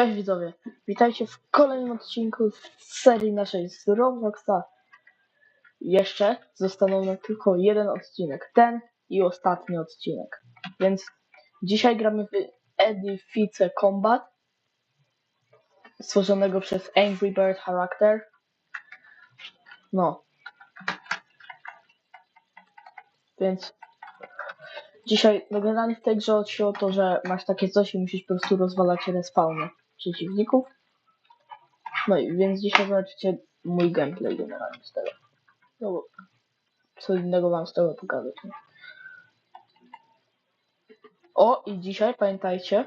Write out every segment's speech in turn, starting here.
Cześć widzowie, witajcie w kolejnym odcinku z serii naszej z Robloxa. Jeszcze zostaną nam tylko jeden odcinek, ten i ostatni odcinek. Więc dzisiaj gramy w Edifice Combat, stworzonego przez Angry Bird Character. No. Więc dzisiaj, no generalnie w tej grze o to, że masz takie coś i musisz po prostu rozwalać respawny przeciwników. No i więc dzisiaj zobaczycie mój gameplay generalnie z tego. No bo co innego wam z tego pokazać. O i dzisiaj pamiętajcie,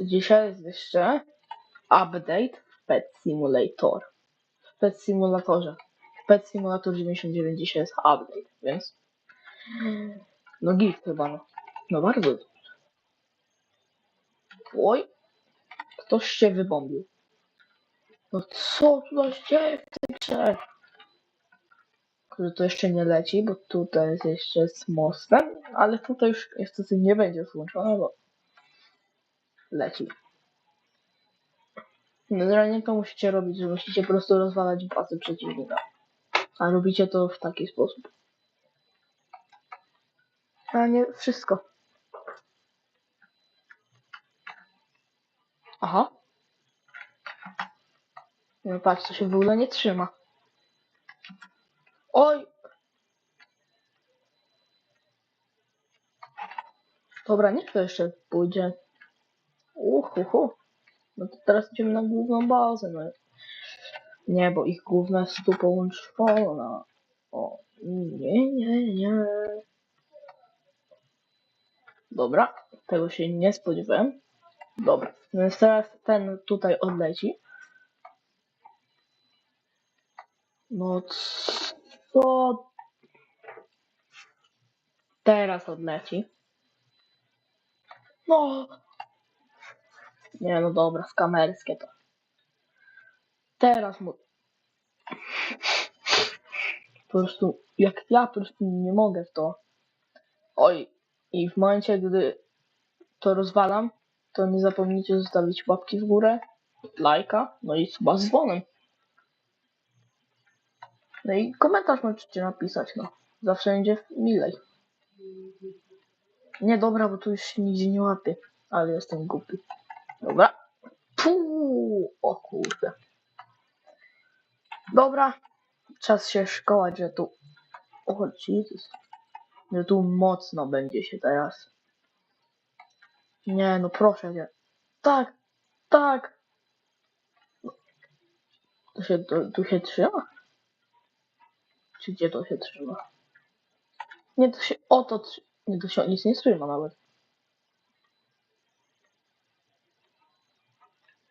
dzisiaj jest jeszcze update w Pet Simulator. W Pet Simulatorze. W Pet Simulator 99 dzisiaj jest update, więc no git chyba no. No bardzo. Oj, ktoś się wybombił. No co tutaj się w tej grze? Kurde, to jeszcze nie leci, bo tutaj jest jeszcze z mostem, ale tutaj już niestety nie będzie złączone, bo leci. Generalnie to musicie robić, że musicie po prostu rozwalać bazę przeciwnika. A robicie to w taki sposób. A nie wszystko. Aha. No patrz, to się w ogóle nie trzyma. Oj! Dobra, niech to jeszcze pójdzie. Uhuhu. No to teraz idziemy na główną bazę, no. Nie, bo ich główna jest tu połączona. O, nie, nie, nie. Dobra, tego się nie spodziewałem. Dobra, więc teraz ten tutaj odleci. No co? Teraz odleci. No. Nie, no dobra, skamerskie to. Teraz mu... Po prostu, jak ja po prostu nie mogę w to. Oj, i w momencie, gdy to rozwalam, to nie zapomnijcie zostawić łapki w górę, lajka, no i suba z dzwonem. No i komentarz możecie napisać, no. Zawsze będzie milej. Nie, dobra, bo tu już nigdzie nie łapie, ale jestem głupi. Dobra. Puu, o kurde. Dobra, czas się szkołać, że tu... O, Jezus. Że tu mocno będzie się teraz. Nie, no proszę cię. Tak, tak. To się, to, tu się trzyma? Czy gdzie to się trzyma? Nie, to się, o to trzy... Nie, to się nic nie trzyma nawet.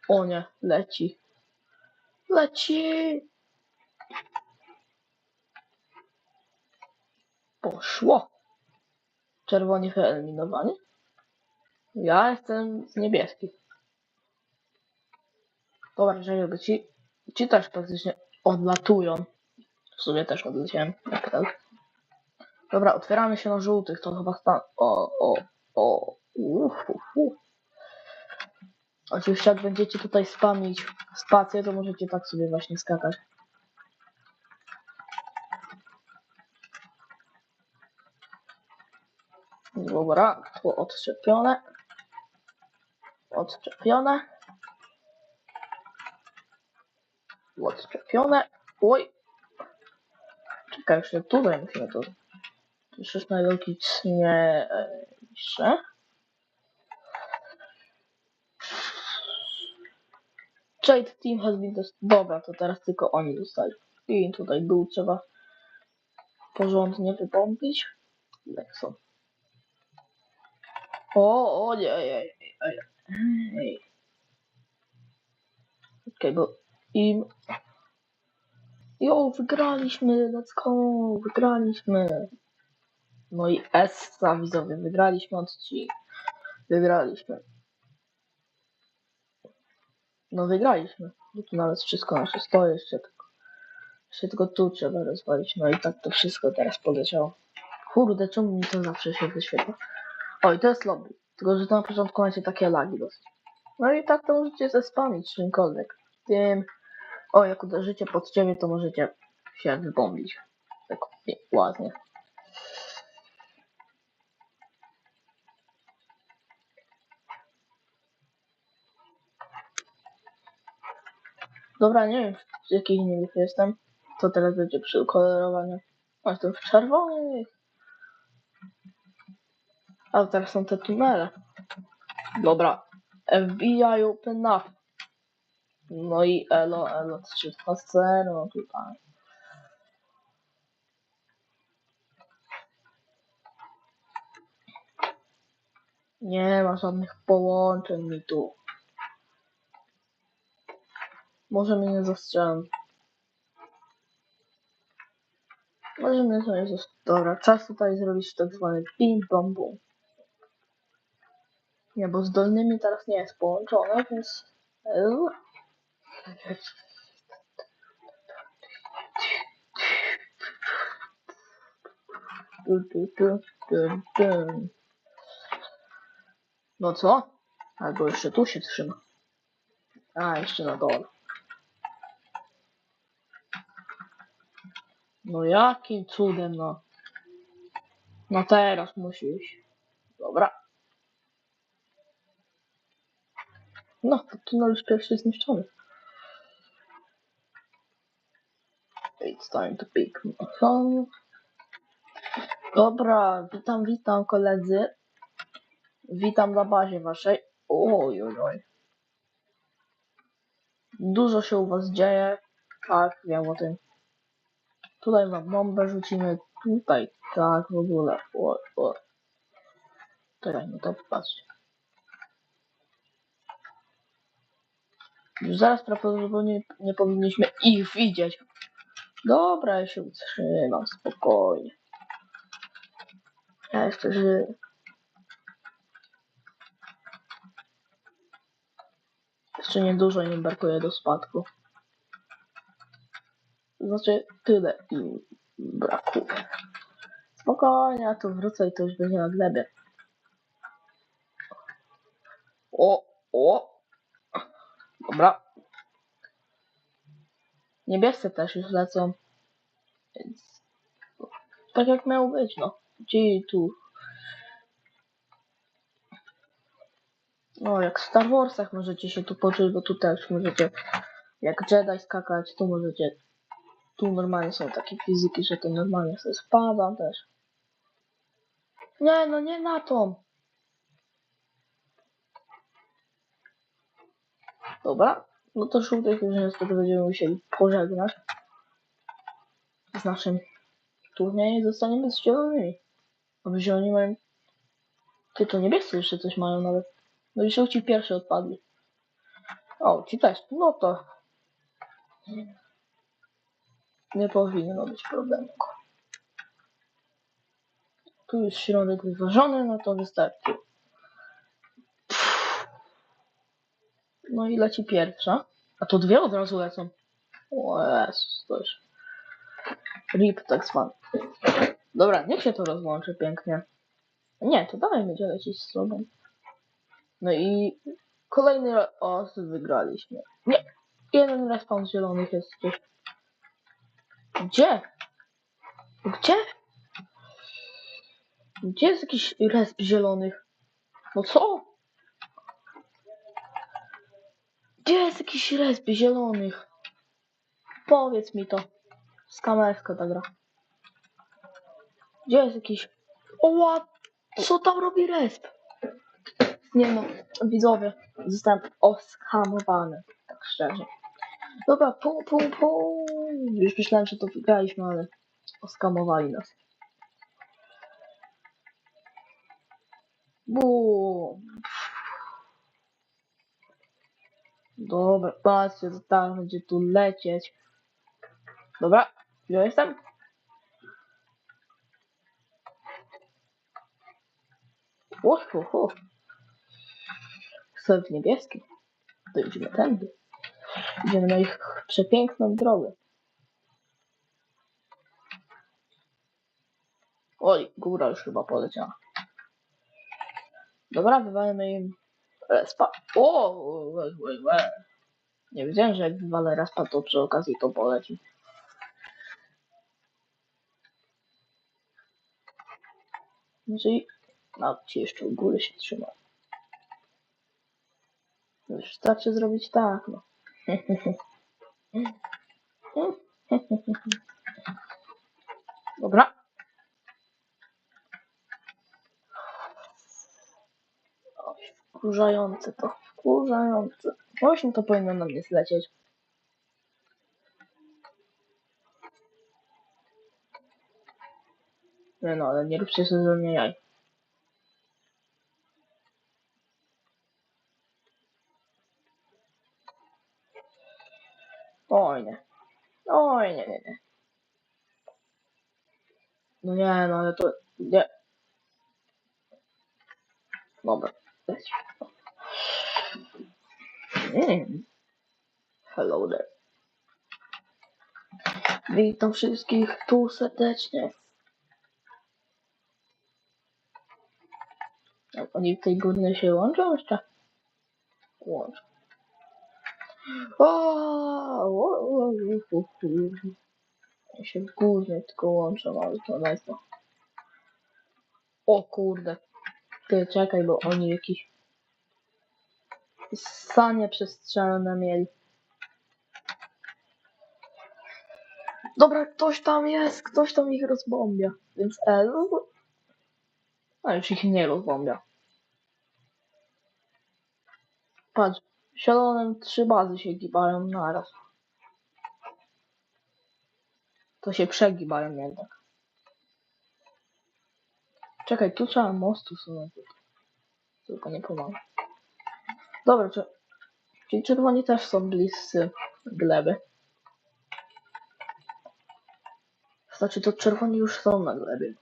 O nie, leci. Leci! Poszło. Czerwoni wyeliminowani. Ja jestem z niebieskich. Dobra, żeby ci, ci też praktycznie odlatują. W sumie też odleciałem, tak. Dobra, otwieramy się na żółtych, to chyba stan... O, o, o, uf, uf, uf. Oczywiście jak będziecie tutaj spamić spację, to możecie tak sobie właśnie skakać. Dobra, tu odczepione. Odczepione. Odczepione. Oj. Czekaj, jeszcze tutaj musimy to. Już jest najlogiczniejsze. Trade team has been. Dobra, to teraz tylko oni dostali. I tutaj dół trzeba porządnie wypompić. Lexon. O, o nie, ej, ej, ej. Okej, okay, bo im... Jo, wygraliśmy, let's go, wygraliśmy. No i S widzowie, wygraliśmy odcinek. Wygraliśmy. No wygraliśmy. Bo tu nawet wszystko nasze stoi jeszcze tylko. Jeszcze tylko tu trzeba rozwalić. No i tak to wszystko teraz poleciało. Kurde, czemu mi to zawsze się wyświetla? Oj, to jest lobby. Tylko, że to na początku macie takie lagi dosyć. No i tak to możecie zespamić czymkolwiek. Tym, o jak uderzycie pod ciebie, to możecie się wybombić. Tak nie, ładnie. Dobra, nie wiem w jakich innych jestem. To teraz będzie przy ukolorowaniu. A jestem w czerwonych. A teraz są te tunele. Dobra. FBI open up. No i elo, elo 300 no tutaj. Nie ma żadnych połączeń mi tu. Może mnie nie zastrzelam. Może mnie nie zastrzelam. Dobra, czas tutaj zrobić tak zwany ping bom bum. Nie, bo z dolnymi teraz nie jest połączone, więc... Tu. No co? Albo jeszcze tu się trzyma. A, jeszcze na dole. No jakim cudem, no. No teraz musisz. Dobra. No, to tunel już pierwszy zniszczony. It's time to pick my phone. Dobra, witam, witam koledzy. Witam na bazie waszej. Oj, oj, oj. Dużo się u was dzieje. Tak, wiem o tym. Tutaj wam bombę rzucimy. Tutaj, tak, w ogóle. O, o. Czekaj, no to patrzcie. Zaraz prawdopodobnie nie powinniśmy ich widzieć. Dobra, ja się utrzymam, spokojnie. Ja jeszcze żyję. Jeszcze niedużo im brakuje do spadku. Znaczy, tyle im brakuje. Spokojnie, ja tu wrócę i to już będzie na glebie. O, o. Dobra. Niebiescy też już lecą. Więc tak jak miało być, no. Gdzie tu? No, jak w Star Warsach możecie się tu poczuć, bo tu też możecie jak Jedi skakać, tu możecie tu normalnie są takie fizyki, że to normalnie sobie spada też. Nie, no nie na tą. Dobra, no to żółtych już niestety będziemy musieli pożegnać. Z naszym turniejem zostaniemy z zielonymi. A zieloni mają... Ty, to niebiescy jeszcze coś mają nawet. No i żółci pierwszy odpadli. O, ci też. No to... Nie powinno być problemu. Tu jest środek wyważony, no to wystarczy. No i leci pierwsza. A to dwie od razu lecą. O Jezus, to już... RIP tak zwany. Dobra, niech się to rozłączy pięknie. Nie, to dalej będzie lecieć z sobą. No i kolejny raz wygraliśmy. Nie, jeden respawn zielonych jest gdzieś. Gdzie? Gdzie? Gdzie jest jakiś resp zielonych? No co? Gdzie jest jakiś resp zielonych? Powiedz mi to. Skamerska ta gra. Gdzie jest jakiś... O, what? Co tam robi resp? Nie no, widzowie, zostałem oskamowany, tak szczerze. Dobra, pum, pum, pum. Już myślałem, że to wygraliśmy, ale oskamowali nas. Bum. Dobra, patrzcie, to tam będzie tu lecieć. Dobra, gdzie jestem? Uhu, Chcę w niebieskim. To idziemy tędy. Idziemy na ich przepiękną drogę. Oj, góra już chyba poleciała. Dobra, wywalmy im Respa. O, łe, łe. Nie wiedziałem, że jak wywalę respa, to przy okazji to poleci. Czyli nawet ci jeszcze u góry się trzyma. Wystarczy zrobić tak, no. Dobra. Oj, wkurzające to, wkurzające. Właśnie to powinno na mnie zlecieć. Nie no, ale nie róbcie sobie ze mnie jaj. Oj nie. Oj nie, nie, nie. No nie, no ale to... Nie. Dobra, leć. Mm. Hello there. Witam wszystkich tu serdecznie. Oni w tej górnej się łączą jeszcze? Łączą. Ja się w górnej tylko łączą, ale to lecą. O kurde. Ty czekaj, bo oni jakiś sanie przestrzelone mieli. Dobra, ktoś tam jest, ktoś tam ich rozbombia. Więc L. A już ich nie rozbombia. Patrz, zielonym trzy bazy się gibają naraz. To się przegibają jednak. Czekaj, tu trzeba mostu sunąć. Tylko nie pomaga. Dobra, czy... czyli czerwoni też są bliscy gleby. Znaczy, to czerwoni już są na glebie.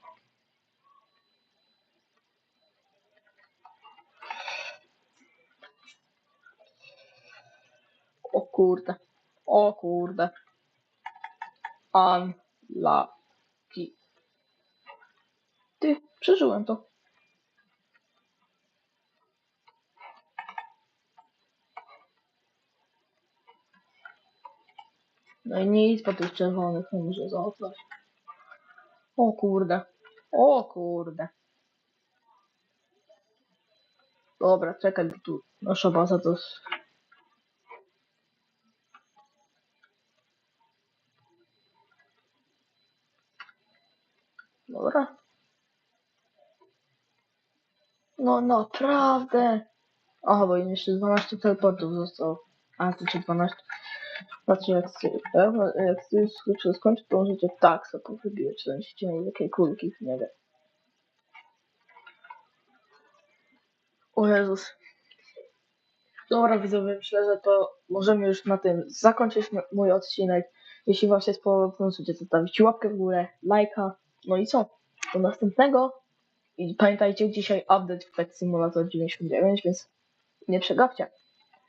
O kurde. O kurde. Unlucky. Ty, przeżyłem to. No i nic po tych czerwonych nie muszę zaoplać. O kurde. O kurde. Dobra, czekaj, bo tu nasza baza to jest... Dobra. No naprawdę. Aha, bo jeszcze 12 teleportów zostało. A, to czy 12. Znaczy, jak jak sobie skończy, to możecie tak sobie wybierać, czy będziecie mieli takie kulki w niebie. O Jezus. Dobra widzowie, myślę, że to możemy już na tym zakończyć mój odcinek. Jeśli wam się spodobał, to możecie zostawić łapkę w górę, lajka. No i co? Do następnego. I pamiętajcie, dzisiaj update w Pet Simulator 99, więc nie przegapcie.